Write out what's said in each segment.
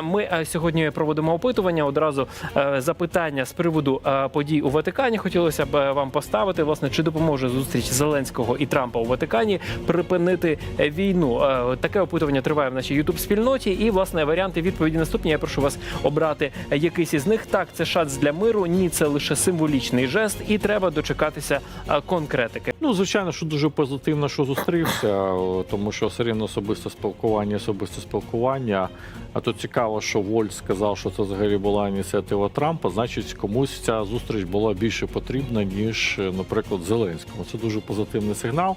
Ми е, сьогодні проводимо опитування. Одразу е, запитання з приводу е, подій у Ватикані. Хотілося б вам поставити. Власне, чи допоможе зустріч Зеленського і Трампа у Ватикані припинити війну? Таке опитування триває в нашій ютуб спільноті. І власне варіанти відповіді наступні. Я прошу вас обрати якийсь із них. Так, це шанс для миру. Ні, це лише символічний жест, і треба дочекатися конкретики. Ну, звичайно, що дуже позитивно, що зустрівся, тому що все рівно особисте спілкування, особисте спілкування. А тут цікаво, що Вольт сказав, що це взагалі була ініціатива Трампа. Значить, комусь ця зустріч була більше потрібна, ніж, е, наприклад, Зеленському. Це дуже позитивний сигнал.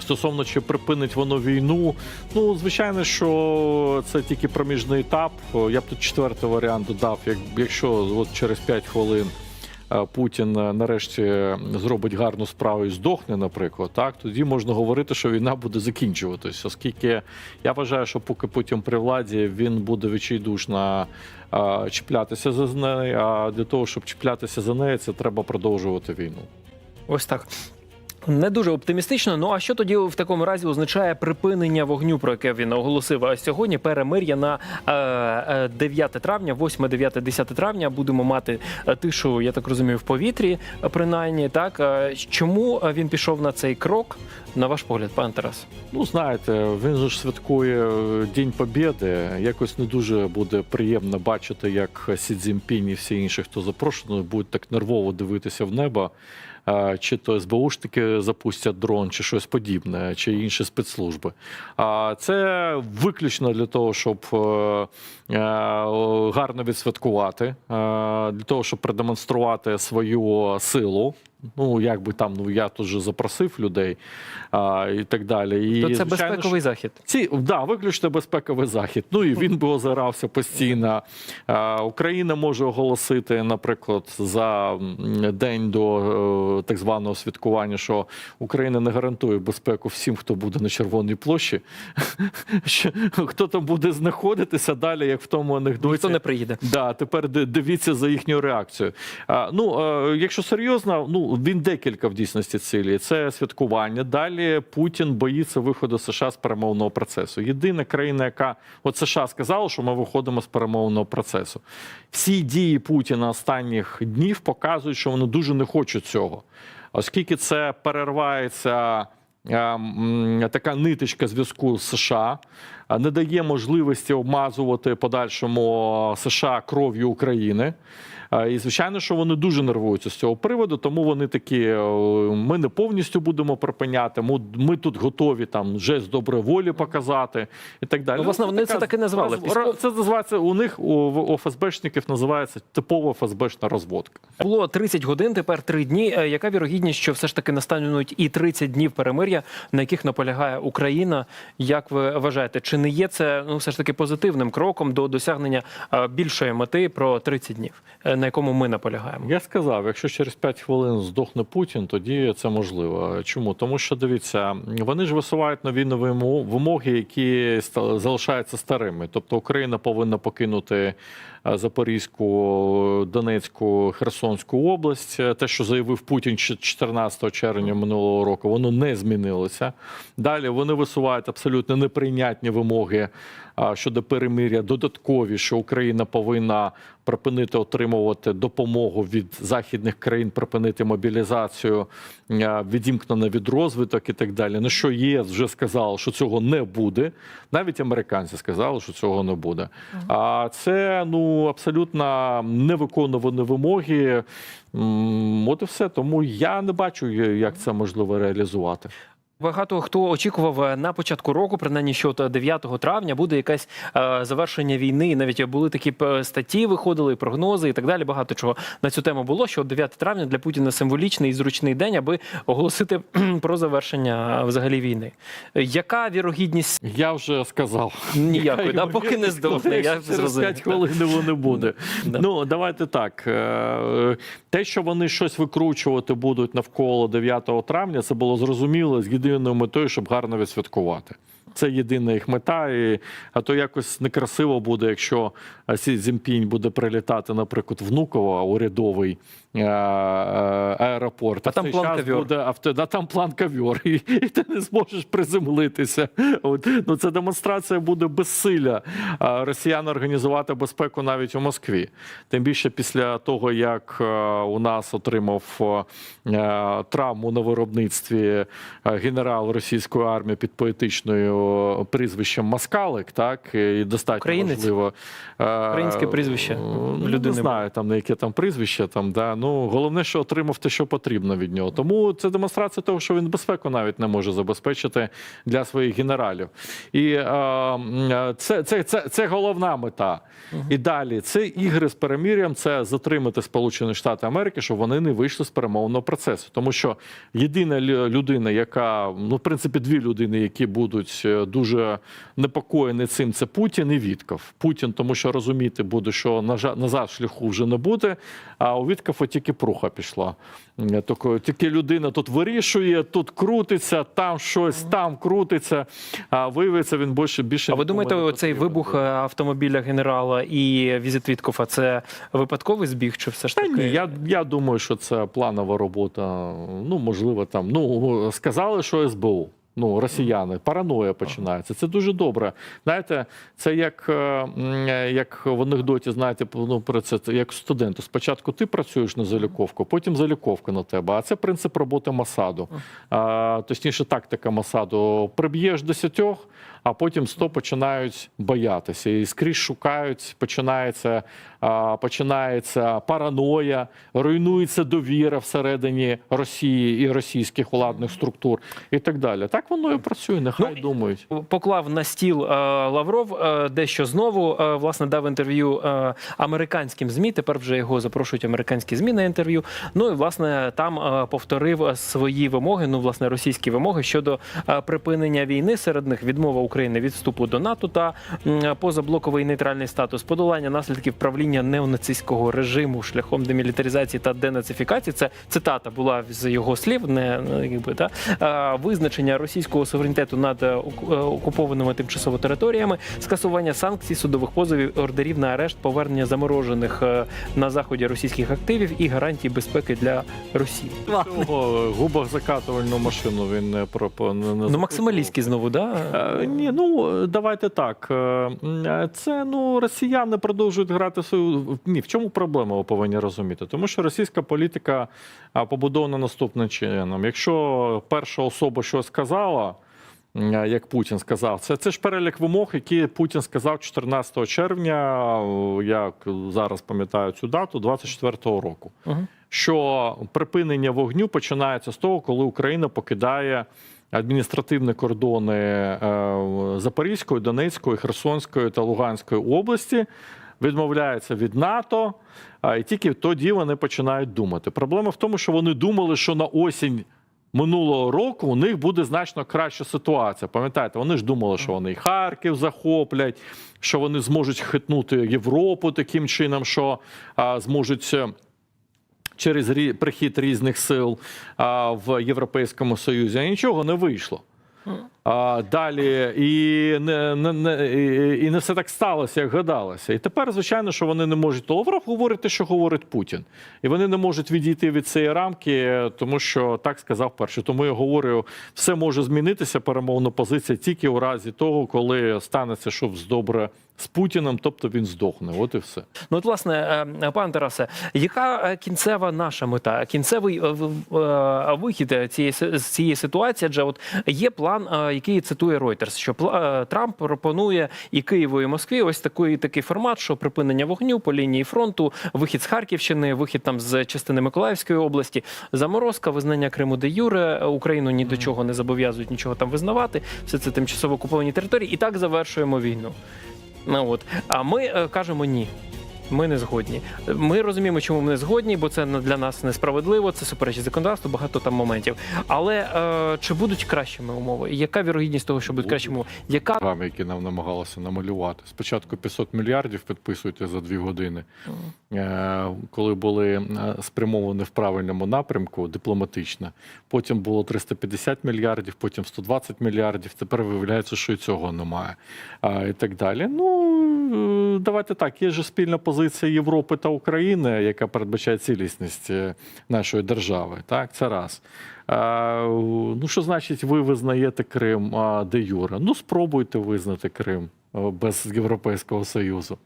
Стосовно чи припинить воно війну, ну звичайно, що це тільки проміжний етап. Я б тут четвертий варіант додав. Як якщо от через 5 хвилин Путін е, нарешті зробить гарну справу і здохне, наприклад, так тоді можна говорити, що війна буде закінчуватись, оскільки я вважаю, що поки Путін при владі він буде відчайдушно чіплятися за неї. А для того, щоб чіплятися за неї, це треба продовжувати війну. Ось так. Не дуже оптимістично. Ну а що тоді в такому разі означає припинення вогню, про яке він оголосив А сьогодні? Перемир'я на е, е, 9 травня, 8, 9, 10 травня. Будемо мати е, тишу, я так розумію, в повітрі, е, принаймні. Так Е, чому е, він пішов на цей крок? На ваш погляд, пан Тарас? Ну, знаєте, він ж святкує е, День Побєди. Якось не дуже буде приємно бачити, як Сі Цзіньпінь і всі інші, хто запрошений, будуть так нервово дивитися в небо. Чи то СБУшники запустять дрон, чи щось подібне, чи інші спецслужби. А це виключно для того, щоб е, е, гарно відсвяткувати, е, для того, щоб продемонструвати свою силу. Ну, як би там, ну я тут же запросив людей а, і так далі. І, То це звичайно, безпековий захід. ці да, виключно безпековий захід. Ну і він би озирався постійно. А, Україна може оголосити, наприклад, за день до е, так званого святкування, що Україна не гарантує безпеку всім, хто буде на Червоній площі. Хто там буде знаходитися далі, як в тому анекдоті. Ніхто не приїде. Да, тепер дивіться за їхньою реакцією. А, ну, е, якщо серйозно, ну він декілька в дійсності цілі. Це святкування. Далі Путін боїться виходу США з перемовного процесу. Єдина країна, яка от США сказала, що ми виходимо з перемовного процесу. Всі дії Путіна останніх днів показують, що вони дуже не хочуть цього, оскільки це перервається. е, Така ниточка зв'язку з США не дає можливості обмазувати подальшому США кров'ю України. І звичайно, що вони дуже нервуються з цього приводу, тому вони такі: е, ми не повністю будемо припиняти. Ми, ми тут готові там жест доброї волі показати і так далі. Ну, власне, вони це така так і назвали. Це називається у них у ФСБшників називається типова ФСБшна розводка. Було 30 годин, тепер 3 дні. Е, Яка вірогідність, що все ж таки настануть і 30 днів перемир'я, на яких наполягає Україна? Як ви вважаєте, чи не є це ну все ж таки позитивним кроком до досягнення е, більшої мети про 30 днів, е, на якому ми наполягаємо? Я сказав, якщо через 5 хвилин здохне Путін, тоді це можливо. Чому? Тому що дивіться, вони ж висувають нові нові вимоги, які залишаються старими. Тобто Україна повинна покинути Запорізьку, Донецьку, Херсонську область. Е, Те, що заявив Путін 14 червня минулого року, воно не змінилося. Далі вони висувають абсолютно неприйнятні вимоги щодо перемиря, додаткові, що Україна повинна припинити отримувати допомогу від західних країн, припинити мобілізацію, а, відімкнена від розвиток і так далі. На що ЄС вже сказав, що цього не буде. Навіть американці сказали, що цього не буде. А це ну абсолютно невиконувані вимоги. От і все. Тому я не бачу, як це можливо реалізувати. Багато хто очікував е, на початку року, принаймні що 9 травня буде якесь е, завершення війни. Навіть були такі е, статті, виходили, прогнози і так далі. Багато чого на цю тему було. Що 9 травня для Путіна символічний і зручний день, аби оголосити про завершення е, взагалі війни. Е, Яка вірогідність Я вже сказав. ніякої, да, поки не здохне? Я Через зрозумів. 5 хвилин не буде. Да. Ну, давайте так. Е, Те, що вони щось викручувати будуть навколо 9 травня, це було зрозуміло з єдиною метою, щоб гарно відсвяткувати. Це єдина їх мета, і, а то якось некрасиво буде, якщо е, Сі Цзіньпінь буде прилітати, наприклад, Внуково, урядовий е, е, аеропорт. А в там план ковьор. Буде, а в те- да, там план ковьор, і, і ти не зможеш приземлитися. От. Ну, це демонстрація буде безсилля росіян організувати безпеку навіть у Москві. Тим більше після того, як у нас отримав травму на виробництві генерал російської армії під поетичною прізвищем Маскалик, так і достатньо Українець? важливо. е, Українське прізвище Ну, людини Не знаю, там на яке там прізвище. Там, да. ну, головне, що отримав те, що потрібно від нього. Тому це демонстрація того, що він безпеку навіть не може забезпечити для своїх генералів. І е, це, це, це, це головна мета. І далі це ігри з перемір'ям, це затримати Сполучені Штати Америки, щоб вони не вийшли з перемовного процесу. Тому що єдина людина, яка ну, в принципі, дві людини, які будуть дуже непокоєні цим, це Путін і Вітков. Путін, тому що розуміти буде, що назад шляху вже не буде. А у Віткова тільки пруха пішла. Е, тільки людина тут вирішує, тут крутиться, там щось, там крутиться. А виявиться, він більше більше А ви думаєте, не оцей вибух е, автомобіля генерала і візит Віткофа це випадковий збіг, чи все ж Та ні, я, я думаю, що це планова робота. Ну, можливо, там. Ну, сказали, що СБУ. Ну, росіяни, параноя починається. Це дуже добре. Знаєте, це як, е, як в анекдоті, знаєте, ну, про це це як студенту. Спочатку ти працюєш на заліковку, потім заліковка на тебе. А це принцип роботи Масаду. А, точніше, тактика Масаду. Приб'єш десятьох, а потім сто починають боятися. І скрізь шукають, починається, починається параноя, руйнується довіра всередині Росії і російських владних структур і так далі. Так воно і працює, нехай Ну, думають. Поклав на стіл е, Лавров е, дещо знову е, власне дав інтерв'ю американським змі. Тепер вже його запрошують американські змі на інтерв'ю. Ну і власне там повторив свої вимоги. Ну власне російські вимоги щодо припинення війни. Серед них відмова України від вступу до НАТО та позаблоковий нейтральний статус, подолання наслідків правління неонацистського режиму шляхом демілітаризації та денацифікації. Це цитата була з його слів, не не, якби та визначення російського суверенітету над е, е, окупованими тимчасово територіями, скасування санкцій, судових позовів, ордерів на арешт, повернення заморожених е, на заході російських активів і гарантії безпеки для Росії. Цього губах закатувальну машину він не про не, не Ну максималістський знову, да? Е, Ні, ну давайте так. Е, е, Це ну росіяни продовжують грати свою. Ні, в чому проблема ви повинні розуміти? Тому що російська політика побудована наступним чином. Якщо перша особа щось сказала. е, Як Путін сказав, це, це ж перелік вимог, які Путін сказав 14 червня, е, як зараз пам'ятаю цю дату, 24-го року Угу. що припинення вогню починається з того, коли Україна покидає адміністративні кордони е, Запорізької, Донецької, Херсонської та Луганської області, відмовляється від НАТО, і тільки тоді вони починають думати. Проблема в тому, що вони думали, що на осінь. Минулого року у них буде значно краща ситуація. Пам'ятаєте, вони ж думали, що вони і Харків захоплять, що вони зможуть хитнути Європу таким чином, що зможуть е, через рі- прихід різних сил в Європейському Союзі, а нічого не вийшло. А, далі і не, не, не, і- не все так сталося, як гадалося. І тепер, звичайно, що вони не можуть. Лавров говорить те, що говорить Путін. І вони не можуть відійти від цієї рамки, тому що так сказав перший. Тому я говорю, все може змінитися, перемовна позиція тільки у разі того, коли станеться щось добре з Путіним, тобто він здохне. От і все. Ну, от, власне, е, пане Тарасе, яка е, кінцева наша мета? Кінцевий е, е, вихід цієї з цієї ситуації? Адже от є план, е, який цитує Reuters, що е, Трамп пропонує і Києву, і Москві ось такий такий формат, що припинення вогню по лінії фронту, вихід з Харківщини, вихід там з частини Миколаївської області, заморозка, визнання Криму де Юре, Україну ні до чого не зобов'язують нічого там визнавати. Все це тимчасово окуповані території, і так завершуємо війну. Ну от, а ми е, кажемо ні. Ми не згодні. Ми розуміємо, чому ми не згодні, бо це для нас несправедливо, це суперечить законодавству, багато там моментів. Але е, чи будуть кращими умови? Яка вірогідність того, що будуть кращими умови? Яка Програми, які нам намагалися намалювати. Спочатку 500 мільярдів підписуйте за дві години. Е, Коли були е, спрямовані в правильному напрямку, дипломатично. Потім було 350 мільярдів, потім 120 мільярдів. Тепер виявляється, що і цього немає. А, І так далі. Ну давайте так. Є ж спільна позиція Європи та України, яка передбачає цілісність е, нашої держави. Так, це раз. Ну, що значить, ви визнаєте Крим де Юре? Ну, спробуйте визнати Крим без Європейського Союзу.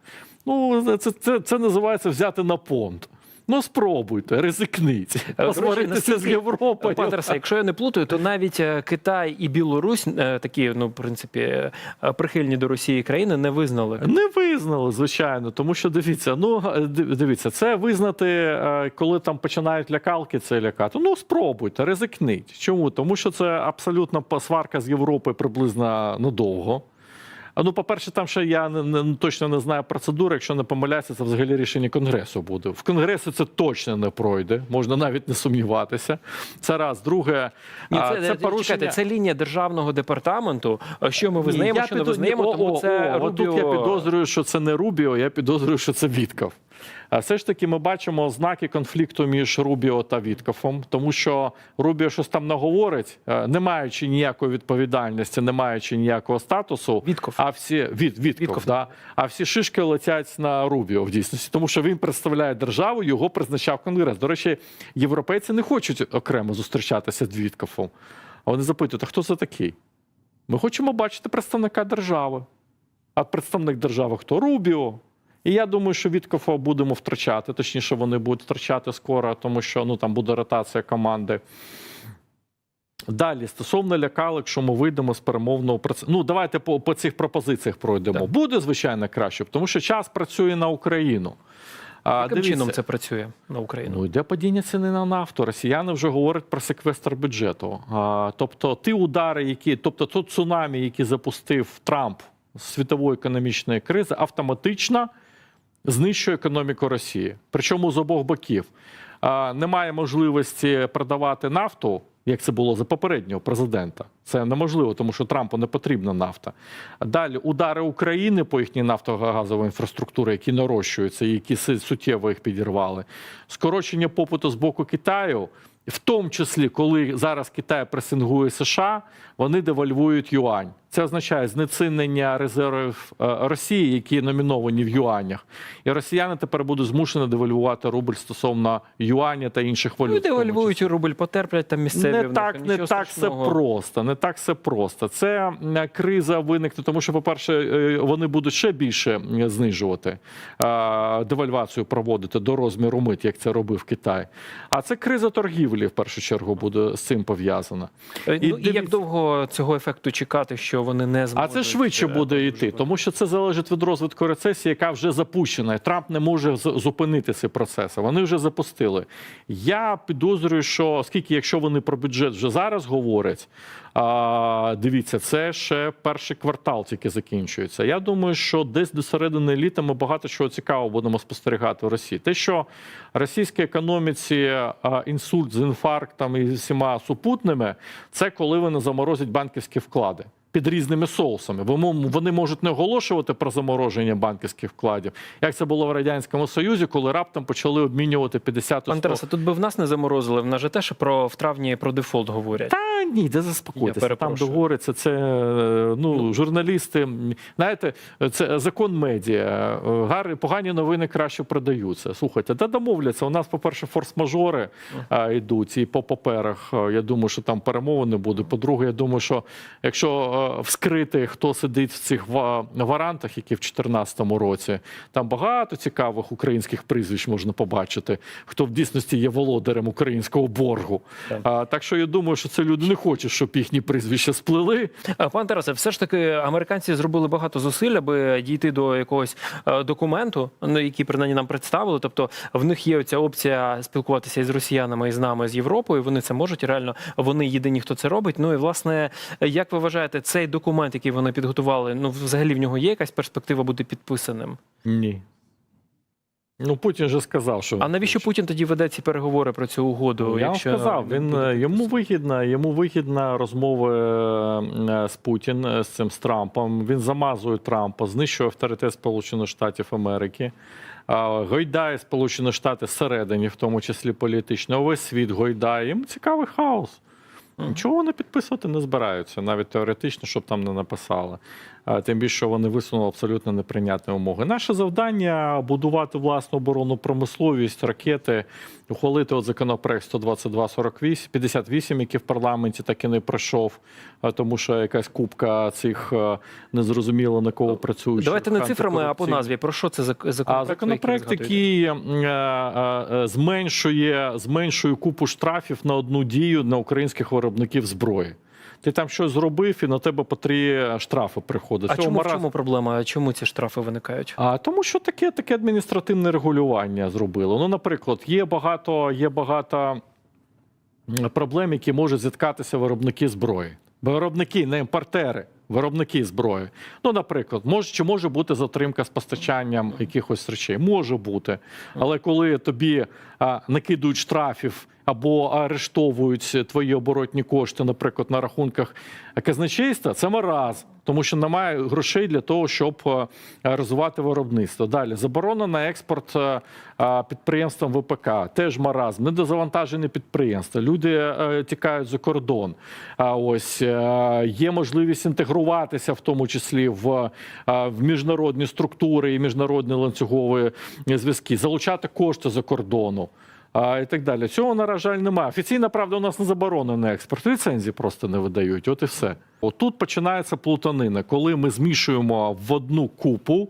Ну, це, це, це називається взяти на понт. Ну, спробуйте, ризикніть. Посваритися з Європою. Пане Тарасе, якщо я не плутаю, то навіть е, Китай і Білорусь, е, такі, ну, в принципі, е, прихильні до Росії країни, не визнали. Не визнали, звичайно, тому що дивіться, ну дивіться, це визнати, коли там починають лякалки, це лякати. Ну спробуйте, ризикніть. Чому? Тому що це абсолютно па- сварка з Європи приблизно надовго. А ну, по-перше, там ще я не, не- точно не знаю процедури. Якщо не помиляюся, це взагалі рішення конгресу буде. В конгресі це точно не пройде, можна навіть не сумніватися. Це раз. Друге, Ні, це, це це, порушення. чекайте, це лінія державного департаменту. е, Що ми визнаємо, Ні, що не визнаємо, тому о, це о, Рубіо... Тут я підозрюю, що це не Рубіо, я підозрюю, що це Вітков. А все ж таки ми бачимо ознаки конфлікту між Рубіо та Віткофом, тому що Рубіо щось там наговорить, е, не маючи ніякої відповідальності, не маючи ніякого статусу. Вітков. А всі від, Вітков, Вітков. Да, а всі шишки летять на Рубіо в дійсності, тому що він представляє державу, його призначав Конгрес. До речі, європейці не хочуть окремо зустрічатися з Віткофом. А вони запитують: а хто це такий? Ми хочемо бачити представника держави. А представник держави хто? Рубіо. І я думаю, що Віткофа будемо втрачати. Точніше, вони будуть втрачати скоро, тому що ну, там буде ротація команди. Далі, стосовно лякалок, що ми вийдемо з перемовного процесу. Ну, давайте по, по цих пропозиціях пройдемо. Так. Буде, звичайно, краще, тому що час працює на Україну. А, Яким дивіться, чином це працює на Україну? Ну, йде падіння ціни на нафту. Росіяни вже говорять про секвестр бюджету. А, тобто, ті удари, які, тобто, то цунамі, які запустив Трамп з світової економічної кризи, автоматично знищує економіку Росії. Причому з обох боків. Немає можливості продавати нафту. Як це було за попереднього президента, це неможливо, тому що Трампу не потрібна нафта. Далі удари України по їхній нафтогазовій інфраструктурі, які нарощуються, які суттєво їх підірвали. Скорочення попиту з боку Китаю, в тому числі, коли зараз Китай пресингує США, вони девальвують юань. Це означає знецінення резервів е, Росії, які номіновані в юанях. І росіяни тепер будуть змушені девальвувати рубль стосовно юаня та інших валют. Ну, девальвують рубль, потерплять там місцеві. Не так, не так все просто. Не так все просто. Це криза виникне, тому що, по-перше, е, вони будуть ще більше знижувати е, девальвацію проводити до розміру мит, як це робив Китай. А це криза торгівлі в першу чергу буде з цим пов'язана. І Ну, і як довго цього ефекту чекати, що вони не А це швидше буде йти, тому що це залежить від розвитку рецесії, яка вже запущена. Трамп не може зупинити ці процеси. Вони вже запустили. Я підозрюю, що оскільки, якщо вони про бюджет вже зараз говорять, а, дивіться, це ще перший квартал тільки закінчується. Я думаю, що десь до середини літа ми багато чого цікавого будемо спостерігати в Росії. Те, що російській економіці інсульт з інфарктом і всіма супутними, це коли вони заморозять банківські вклади. Під різними соусами. Вони- можуть не оголошувати про замороження банківських вкладів, як це було в радянському союзі, коли раптом почали обмінювати 50 Пан тут би в нас не заморозили. В нас же те, що про в травні про дефолт говорять. Та ні, де Я заспокойтеся. Там договориться. Це е, ну, журналісти. Знаєте, це закон медіа. Е, Гарні, погані новини краще продаються. Слухайте, та домовляться. У нас, по-перше, форс-мажори е, йдуть і по паперах. Я думаю, що там перемовини будуть. По-друге, я думаю, що якщо вскрити, хто сидить в цих варантах, які в 2014 році, там багато цікавих українських прізвищ можна побачити, хто в дійсності є володарем українського боргу. Так. Так що я думаю, що це люди не хочуть, щоб їхні прізвища сплили. Пан Тарасе, все ж таки американці зробили багато зусиль, аби дійти до якогось е, документу, ну, який принаймні нам представили. Тобто в них є оця опція спілкуватися із росіянами і з нами з Європою. Вони це можуть. Реально вони єдині, хто це робить. Ну і власне, як ви вважаєте, цей документ, який вони підготували, ну взагалі в нього є якась перспектива бути підписаним? Ні. Ну Путін же сказав, що А навіщо Путін тоді веде ці переговори про цю угоду? Ну, Я вам якщо сказав, він е, йому вигідна, йому вигідна розмови е, з Путін е, з цим з Трампом. Він замазує Трампа, знищує авторитет Сполучених Штатів Америки. Гойдає Сполучені Штати всередині, в тому числі політично. Увесь світ гойдає. Їм цікавий хаос. Нічого вони підписувати не збираються, навіть теоретично, щоб там не написали. Тим більше що вони висунули абсолютно неприйнятні умови. Наше завдання будувати власну оборонну промисловість, ракети, ухвалити от законопроект 122-48, 58, який в парламенті так і не пройшов, тому що якась купка цих е, незрозуміло на кого працюючих. Давайте не цифрами, а по назві. Про що це за А законопроект? законопроект, який е, е, зменшує, зменшує купу штрафів на одну дію на українських виробників зброї. Ти там щось зробив, і на тебе по три штрафи приходять. А Цього чому в чому проблема? Чому ці штрафи виникають? А тому, що таке таке адміністративне регулювання зробило. Ну, наприклад, є багато, є багато проблем, які можуть зіткатися виробники зброї. Виробники, не імпортери, виробники зброї. Ну, наприклад, може чи може бути затримка з постачанням якихось речей? Може бути. Але коли тобі а, накидують штрафів або арештовують твої оборотні кошти, наприклад, на рахунках казначейства, це мараз, тому що немає грошей для того, щоб е, розвивати виробництво. Далі заборона на експорт е, е, підприємствам ВПК, теж маразм, недозавантажені підприємства. Люди тікають за кордон. А ось є можливість інтегруватися, в тому числі в, в міжнародні структури і міжнародні ланцюгові зв'язки, залучати кошти за кордону. А, і так далі. Цього, на жаль, немає. Офіційна правда у нас не заборонений експорт. Ліцензії просто не видають. От і все. Отут починається плутанина, коли ми змішуємо в одну купу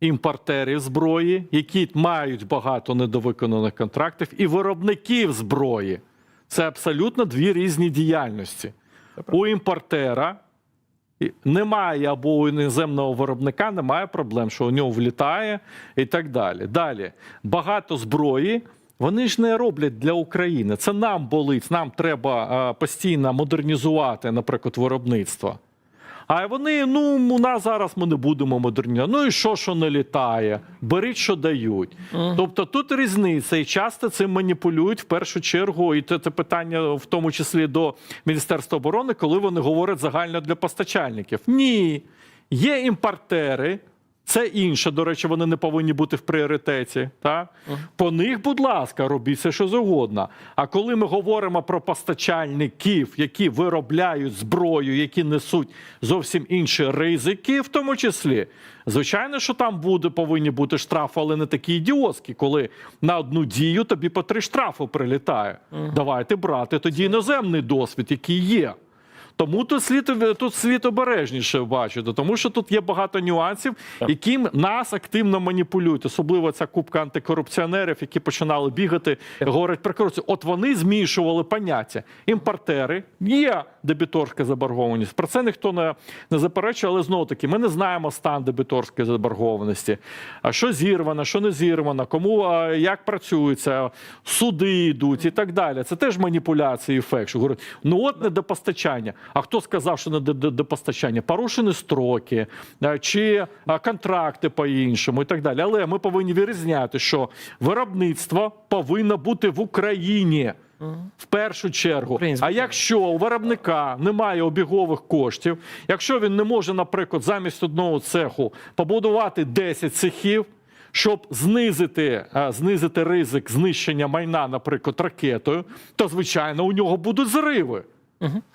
імпортерів зброї, які мають багато недовиконаних контрактів, і виробників зброї. Це абсолютно дві різні діяльності. У імпортера немає або у іноземного виробника немає проблем, що у нього влітає і так далі. Далі багато зброї. Вони ж не роблять для України. Це нам болить. Нам треба постійно модернізувати, наприклад, виробництво. А вони, ну, у нас зараз ми не будемо модернізувати. Ну і що, що не літає? Беріть, що дають. Тобто тут різниця, і часто цим маніпулюють в першу чергу, і це, це питання в тому числі до Міністерства оборони, коли вони говорять загально для постачальників. Ні, є імпортери. Це інше, до речі, вони не повинні бути в пріоритеті. Так? По них, будь ласка, робіть все, що завгодно. А коли ми говоримо про постачальників, які виробляють зброю, які несуть зовсім інші ризики, в тому числі, звичайно, що там буде, повинні бути штрафи, але не такі ідіотські, коли на одну дію тобі по три штрафи прилітає. Давайте брати тоді іноземний досвід, який є. Тому тут слід тут слід обережніше бачити, тому що тут є багато нюансів, яким нас активно маніпулюють, особливо ця купка антикорупціонерів, які починали бігати, говорять про корупцію. От вони змішували поняття. Імпортери є дебіторська заборгованість. Про це ніхто не, не заперечує, але знову таки ми не знаємо стан дебіторської заборгованості. А що зірвано, що не зірвано, кому як працюється, суди йдуть і так далі. Це теж маніпуляції і фейк. Що говорять, ну от недопостачання. А хто сказав, що не до- до- Порушені строки чи контракти по-іншому і так далі. Але ми повинні вирізняти, що виробництво повинно бути в Україні. В першу чергу, а якщо у виробника немає обігових коштів, якщо він не може, наприклад, замість одного цеху побудувати 10 цехів, щоб знизити, е, знизити ризик знищення майна, наприклад, ракетою, то звичайно у нього будуть зриви.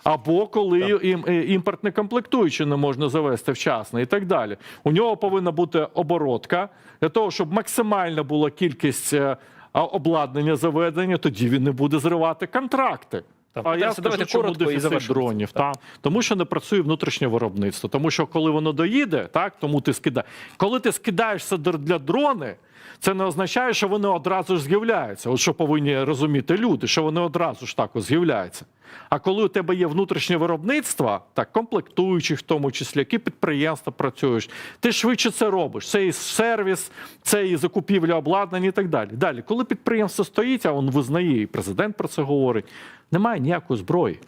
Або коли ім, е, імпортне комплектуюче не можна завести вчасно і так далі. У нього повинна бути оборотка для того, щоб максимальна була кількість е, обладнання заведення, тоді він не буде зривати контракти. Так, а я давайте скажу, коротко чому дефіцит дронів. Так. Та? Тому що не працює внутрішнє виробництво. Тому що коли воно доїде, так, тому ти скидаєш. Коли ти скидаєшся для дрони, це не означає, що вони одразу ж з'являються. От що повинні розуміти люди, що вони одразу ж так з'являються. А коли у тебе є внутрішнє виробництво, так комплектуючих, в тому числі, які підприємства працюєш, ти швидше це робиш. Це і сервіс, це і закупівля обладнання і так далі. Далі, коли підприємство стоїть, а він визнає, і президент про це говорить, немає ніякої зброї.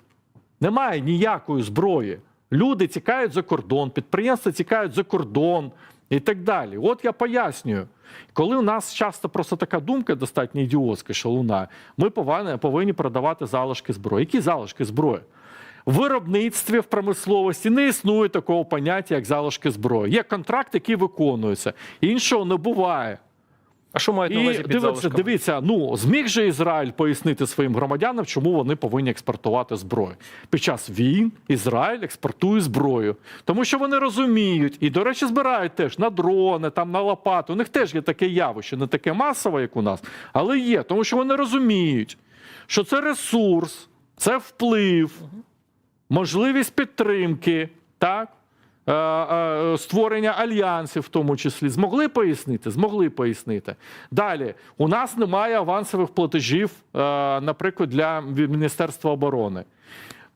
Немає ніякої зброї. Люди тікають за кордон, підприємства тікають за кордон. І так далі. От я пояснюю. Коли у нас часто просто така думка достатньо ідіотська, що луна, ми повинні, повинні продавати залишки зброї. Які залишки зброї? В виробництві в промисловості не існує такого поняття, як залишки зброї. Є контракт, який виконується. Іншого не буває. А що мають на увазі під дивіться, залишками? дивіться, ну зміг же Ізраїль пояснити своїм громадянам, чому вони повинні експортувати зброю. Під час війн Ізраїль експортує зброю, тому що вони розуміють і, до речі, збирають теж на дрони, там на лопати. У них теж є таке явище, не таке масове, як у нас, але є, тому що вони розуміють, що це ресурс, це вплив, можливість підтримки, так. Е, е, Створення альянсів, в тому числі, змогли пояснити? Змогли пояснити. Далі, у нас немає авансових платежів, е, наприклад, для Міністерства оборони.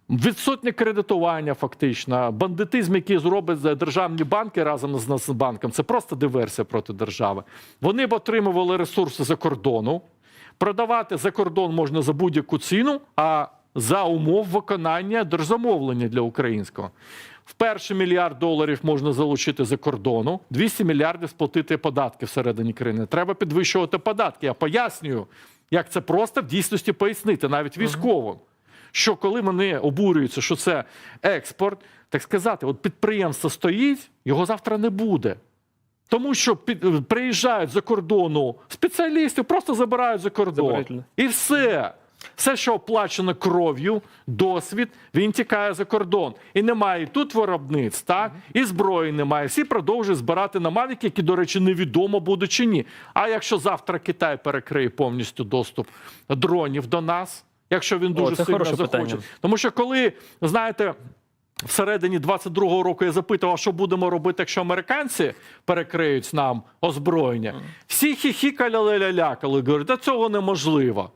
Відсутнє кредитування, фактично, бандитизм, який зробить державні банки разом з Нацбанком, це просто диверсія проти держави. Вони б отримували ресурси за кордону. Продавати за кордон можна за будь-яку ціну, а за умов виконання держзамовлення для українського. В перший мільярд доларів можна залучити за кордону, 200 мільярдів сплатити податки всередині країни. Треба підвищувати податки. Я пояснюю, як це просто в дійсності пояснити, навіть військовим. Що коли вони обурюються, що це експорт, так сказати, от підприємство стоїть, його завтра не буде. Тому що під, приїжджають за кордону спеціалістів, просто забирають за кордон. І все. Все, що оплачено кров'ю, досвід, він тікає за кордон. І немає тут виробництв, так? і зброї немає. Всі продовжують збирати на мавіки, які, до речі, невідомо буде чи ні. А якщо завтра Китай перекриє повністю доступ дронів до нас, якщо він дуже це сильно захоче. питання. Тому що коли, знаєте, всередині 22-го року я запитав, а що будемо робити, якщо американці перекриють нам озброєння. Всі хіхікали лялякали, говорять, та цього неможливо.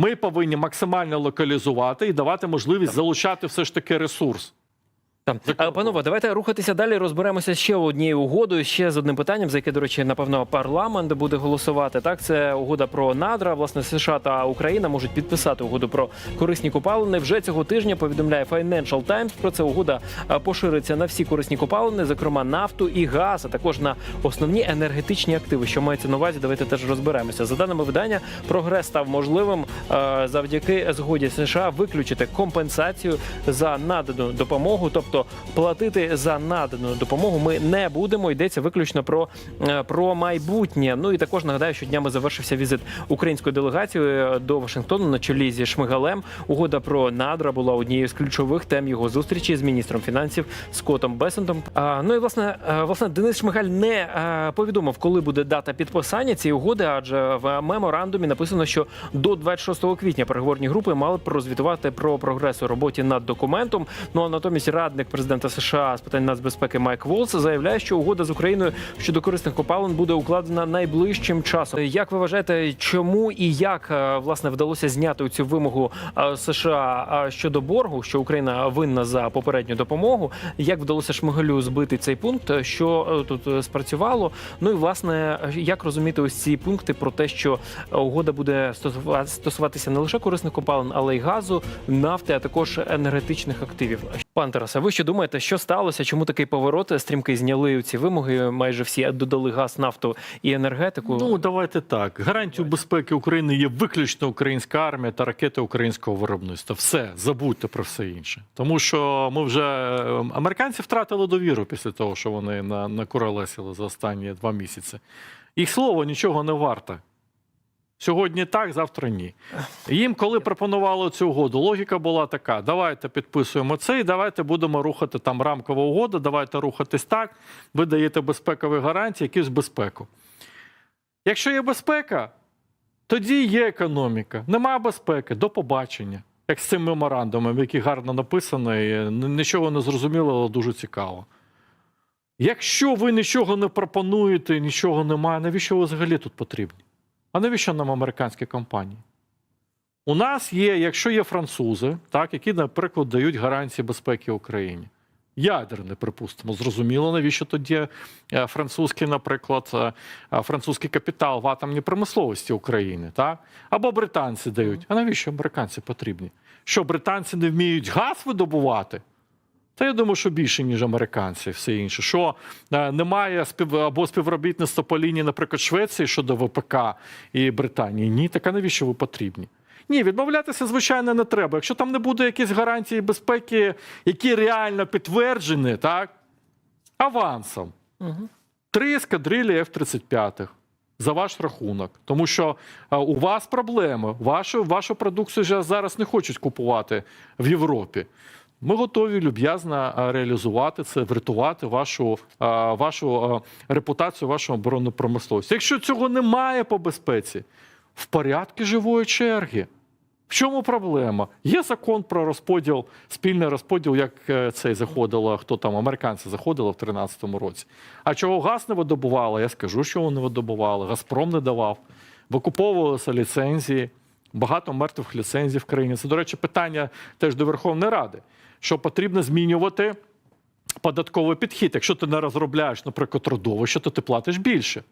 Ми повинні максимально локалізувати і давати можливість залучати все ж таки ресурс. Там. А, Панове, давайте рухатися далі. Розберемося ще однією угодою, ще з одним питанням, за яке, до речі, напевно, парламент буде голосувати. Так, це угода про надра. Власне, США та Україна можуть підписати угоду про корисні копалини. Вже цього тижня повідомляє Financial Times. Про це угода пошириться на всі корисні копалини, зокрема нафту і газ, а також на основні енергетичні активи. Що мається на увазі? Давайте теж розберемося. За даними видання, прогрес став можливим завдяки згоді США виключити компенсацію за надану допомогу, тобто платити за надану допомогу ми не будемо. Йдеться виключно про, е, про майбутнє. Ну і також нагадаю, що днями завершився візит української делегації е, до Вашингтону на чолі зі Шмигалем. Угода про надра була однією з ключових тем його зустрічі з міністром фінансів Скоттом Бесентом. Ну і власне, е, власне, Денис Шмигаль не повідомив, коли буде дата підписання цієї угоди, адже в меморандумі написано, що до 26 квітня переговорні групи мали б прозвітувати про прогрес у роботі над документом. Ну а натомість радник президента США з питань нацбезпеки Майк Волс заявляє, що угода з Україною щодо корисних копалин буде укладена найближчим часом. Як ви вважаєте, чому і як е, власне вдалося зняти цю вимогу е, США е, щодо боргу, що Україна винна за попередню допомогу? Як вдалося Шмигалю збити цей пункт? Що тут спрацювало? Ну і власне, як розуміти ось ці пункти про те, що угода буде стосува- стосуватися не лише корисних копалин, але й газу, нафти, а також енергетичних активів. Пан Тарасе, ви що думаєте, що сталося? Чому такий поворот? Стрімки зняли ці вимоги? Майже всі додали газ, нафту і енергетику. Ну давайте так. Гарантію безпеки України є виключно українська армія та ракети українського виробництва. Все, забудьте про все інше. Тому що ми вже е, американці втратили довіру після того, що вони на, накуролесили за останні два місяці. Їх слово нічого не варте. Сьогодні так, завтра ні. Їм, коли пропонували цю угоду, логіка була така: давайте підписуємо це і давайте будемо рухати там рамкова угода, давайте рухатись так. Ви даєте безпекові гарантії, якусь безпеку. Якщо є безпека, тоді є економіка. Нема безпеки, до побачення. Як з цим меморандумом, який гарно написано, і нічого не зрозуміло, але дуже цікаво. Якщо ви нічого не пропонуєте, нічого немає, навіщо ви взагалі тут потрібні? А навіщо нам американські компанії? У нас є, якщо є французи, так, які, наприклад, дають гарантії безпеки Україні. Ядерне, припустимо, зрозуміло, навіщо тоді е, французький, наприклад, е, е, французький капітал в атомній промисловості України, так? Або британці дають. А навіщо американці потрібні? Що британці не вміють газ видобувати? Та я думаю, що більше, ніж американці, все інше. Що е, немає спів або співробітництва по лінії, наприклад, Швеції щодо ВПК і Британії. Ні, так а навіщо ви потрібні? Ні, відмовлятися, звичайно, не треба. Якщо там не буде якісь гарантії безпеки, які реально підтверджені, так, авансом. Три ескадрилі F-35 за ваш рахунок. Тому що е, у вас проблеми. Вашу, вашу продукцію вже зараз не хочуть купувати в Європі. Ми готові люб'язно е, реалізувати це, врятувати вашу, е, вашу е, репутацію, вашу оборонну промисловість. Якщо цього немає по безпеці, в порядку живої черги. В чому проблема? Є закон про розподіл, спільний розподіл, як е, цей заходило, хто там, американці заходили в 2013 році. А чого газ не видобували? Я скажу, що вони видобували. Газпром не давав. Викуповувалися ліцензії, багато мертвих ліцензій в країні. Це, до речі, питання теж до Верховної Ради, що потрібно змінювати податковий підхід. Якщо ти не розробляєш, наприклад, родовище, то ти платиш більше.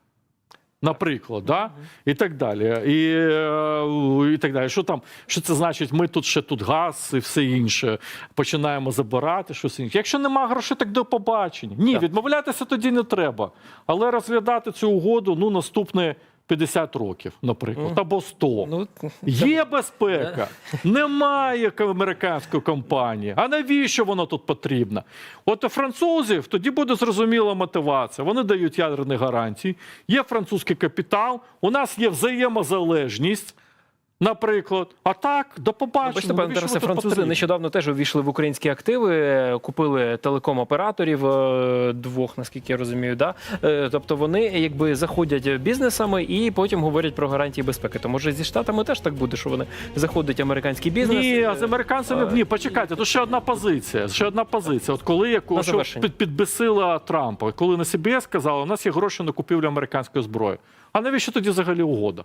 Наприклад, да? і так далі. І, е, і так далі. Що там, що це значить? Ми тут ще тут газ і все інше починаємо забирати щось інше. Якщо нема грошей, так до побачення. Ні, Так. відмовлятися тоді не треба. Але розглядати цю угоду ну, наступне 50 років, наприклад, або 100. Ну, Є безпека, немає американської компанії. А навіщо вона тут потрібна? От у французів тоді буде зрозуміла мотивація. Вони дають ядерні гарантії, є французький капітал, у нас є взаємозалежність. Наприклад, а так, до побачення. Бачите, пане Тарасе, французи потрібні? нещодавно теж увійшли в українські активи, е, купили телеком-операторів е, двох, наскільки я розумію. Да? Е, Тобто вони якби заходять бізнесами і потім говорять про гарантії безпеки. То може зі штатами теж так буде, що вони заходять американський бізнес. Ні, а з американцями е, ні, почекайте, тут ще одна позиція. Ще одна позиція. От коли яку На що під, підбесила Трампа, коли на CBS сказала, у нас є гроші на купівлю американської зброї. А навіщо тоді взагалі угода?